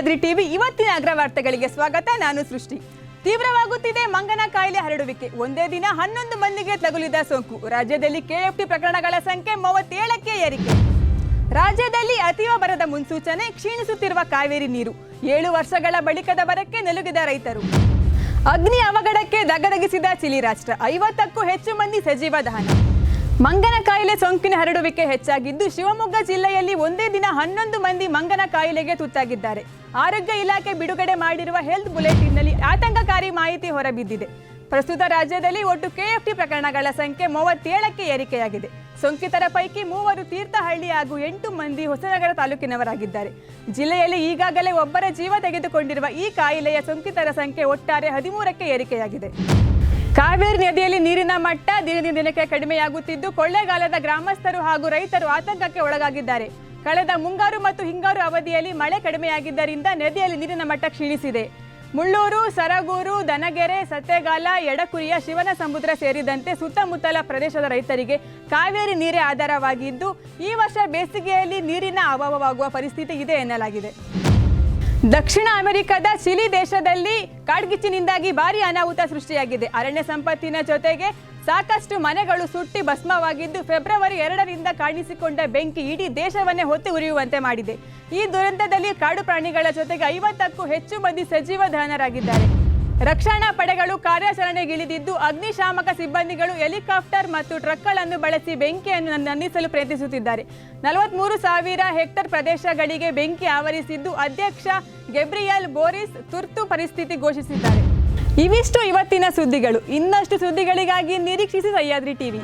Sahyadri TV ಇವತ್ತಿನ ಅಗ್ರ ವಾರ್ತೆಗಳಿಗೆ ಸ್ವಾಗತ. ನಾನು ಸೃಷ್ಟಿ. ತೀವ್ರವಾಗುತ್ತಿದೆ ಮಂಗನ ಕಾಯಿಲೆ ಹರಡುವಿಕೆ. ಒಂದೇ ದಿನ ಹನ್ನೊಂದು ಮಂದಿಗೆ ತಗುಲಿದ ಸೋಂಕು. ರಾಜ್ಯದಲ್ಲಿ ಕೆಎಫ್ಟಿ ಪ್ರಕರಣಗಳ ಸಂಖ್ಯೆ ಮೂವತ್ತೇಳಕ್ಕೆ ಏರಿಕೆ. ರಾಜ್ಯದಲ್ಲಿ ಅತೀವ ಬರದ ಮುನ್ಸೂಚನೆ, ಕ್ಷೀಣಿಸುತ್ತಿರುವ ಕಾವೇರಿ ನೀರು. ಏಳು ವರ್ಷಗಳ ಬಳಿಕದ ಬರಕ್ಕೆ ನೆಲುಗಿದ ರೈತರು. ಅಗ್ನಿ ಅವಘಡಕ್ಕೆ ದಗದಗಿಸಿದ ಚಿಲಿ ರಾಷ್ಟ್ರ ಐವತ್ತಕ್ಕೂ ಹೆಚ್ಚು ಮಂದಿ ಸಜೀವ ದಹನ. ಮಂಗನ ಕಾಯಿಲೆ ಸೋಂಕಿನ ಹರಡುವಿಕೆ ಹೆಚ್ಚಾಗಿದ್ದು ಶಿವಮೊಗ್ಗ ಜಿಲ್ಲೆಯಲ್ಲಿ ಒಂದೇ ದಿನ ಹನ್ನೊಂದು ಮಂದಿ ಮಂಗನ ಕಾಯಿಲೆಗೆ ತುತ್ತಾಗಿದ್ದಾರೆ. ಆರೋಗ್ಯ ಇಲಾಖೆ ಬಿಡುಗಡೆ ಮಾಡಿರುವ ಹೆಲ್ತ್ ಬುಲೆಟಿನ್ನಲ್ಲಿ ಆತಂಕಕಾರಿ ಮಾಹಿತಿ ಹೊರಬಿದ್ದಿದೆ. ಪ್ರಸ್ತುತ ರಾಜ್ಯದಲ್ಲಿ ಒಟ್ಟು ಕೆಎಫ್ಟಿ ಪ್ರಕರಣಗಳ ಸಂಖ್ಯೆ ಮೂವತ್ತೇಳಕ್ಕೆ ಏರಿಕೆಯಾಗಿದೆ. ಸೋಂಕಿತರ ಪೈಕಿ ಮೂವರು ತೀರ್ಥಹಳ್ಳಿ ಹಾಗೂ ಎಂಟು ಮಂದಿ ಹೊಸನಗರ ತಾಲೂಕಿನವರಾಗಿದ್ದಾರೆ. ಜಿಲ್ಲೆಯಲ್ಲಿ ಈಗಾಗಲೇ ಒಬ್ಬರ ಜೀವ ತೆಗೆದುಕೊಂಡಿರುವ ಈ ಕಾಯಿಲೆಯ ಸೋಂಕಿತರ ಸಂಖ್ಯೆ ಒಟ್ಟಾರೆ ಹದಿಮೂರಕ್ಕೆ ಏರಿಕೆಯಾಗಿದೆ. ಕಾವೇರಿ ನದಿಯಲ್ಲಿ ನೀರಿನ ಮಟ್ಟ ದಿನದಿಂದ ದಿನಕ್ಕೆ ಕಡಿಮೆಯಾಗುತ್ತಿದ್ದು, ಕೊಳ್ಳೆಗಾಲದ ಗ್ರಾಮಸ್ಥರು ಹಾಗೂ ರೈತರು ಆತಂಕಕ್ಕೆ ಒಳಗಾಗಿದ್ದಾರೆ. ಕಳೆದ ಮುಂಗಾರು ಮತ್ತು ಹಿಂಗಾರು ಅವಧಿಯಲ್ಲಿ ಮಳೆ ಕಡಿಮೆಯಾಗಿದ್ದರಿಂದ ನದಿಯಲ್ಲಿ ನೀರಿನ ಮಟ್ಟ ಕ್ಷೀಣಿಸಿದೆ. ಮುಳ್ಳೂರು, ಸರಗೂರು, ದನಗೆರೆ ಸತ್ಯಗಾಲ ಎಡಕುರಿಯ ಶಿವನ ಸಮುದ್ರ ಸೇರಿದಂತೆ ಸುತ್ತಮುತ್ತಲ ಪ್ರದೇಶದ ರೈತರಿಗೆ ಕಾವೇರಿ ನೀರೇ ಆಧಾರವಾಗಿದ್ದು, ಈ ವರ್ಷ ಬೇಸಿಗೆಯಲ್ಲಿ ನೀರಿನ ಅಭಾವವಾಗುವ ಪರಿಸ್ಥಿತಿ ಇದೆ ಎನ್ನಲಾಗಿದೆ. ದಕ್ಷಿಣ ಅಮೆರಿಕದ ಚಿಲಿ ದೇಶದಲ್ಲಿ ಕಾಡ್ಗಿಚ್ಚಿನಿಂದಾಗಿ ಭಾರಿ ಅನಾಹುತ ಸೃಷ್ಟಿಯಾಗಿದೆ. ಅರಣ್ಯ ಸಂಪತ್ತಿನ ಜೊತೆಗೆ ಸಾಕಷ್ಟು ಮನೆಗಳು ಸುಟ್ಟಿ ಭಸ್ಮವಾಗಿದ್ದು ಫೆಬ್ರವರಿ ಎರಡರಿಂದ ಕಾಣಿಸಿಕೊಂಡ ಬೆಂಕಿ ಇಡೀ ದೇಶವನ್ನೇ ಹೊತ್ತು ಉರಿಯುವಂತೆ ಮಾಡಿದೆ. ಈ ದುರಂತದಲ್ಲಿ ಕಾಡು ಪ್ರಾಣಿಗಳ ಜೊತೆಗೆ ಐವತ್ತಕ್ಕೂ ಹೆಚ್ಚು ಮಂದಿ ಸಜೀವ ದಹನರಾಗಿದ್ದಾರೆ. ರಕ್ಷಣಾ ಪಡೆಗಳು ಕಾರ್ಯಾಚರಣೆಗಿಳಿದಿದ್ದು, ಅಗ್ನಿಶಾಮಕ ಸಿಬ್ಬಂದಿಗಳು ಹೆಲಿಕಾಪ್ಟರ್ ಮತ್ತು ಟ್ರಕ್ಗಳನ್ನು ಬಳಸಿ ಬೆಂಕಿಯನ್ನು ನಂದಿಸಲು ಪ್ರಯತ್ನಿಸುತ್ತಿದ್ದಾರೆ. ನಲವತ್ಮೂರು ಸಾವಿರ ಹೆಕ್ಟರ್ ಪ್ರದೇಶಗಳಿಗೆ ಬೆಂಕಿ ಆವರಿಸಿದ್ದು, ಅಧ್ಯಕ್ಷ ಗೆಬ್ರಿಯಲ್ ಬೋರಿಸ್ ತುರ್ತು ಪರಿಸ್ಥಿತಿ ಘೋಷಿಸಿದ್ದಾರೆ. ಇವಿಷ್ಟು ಇವತ್ತಿನ ಸುದ್ದಿಗಳು. ಇನ್ನಷ್ಟು ಸುದ್ದಿಗಳಿಗಾಗಿ ನಿರೀಕ್ಷಿಸಿ ಸಹ್ಯಾದ್ರಿ ಟಿವಿ.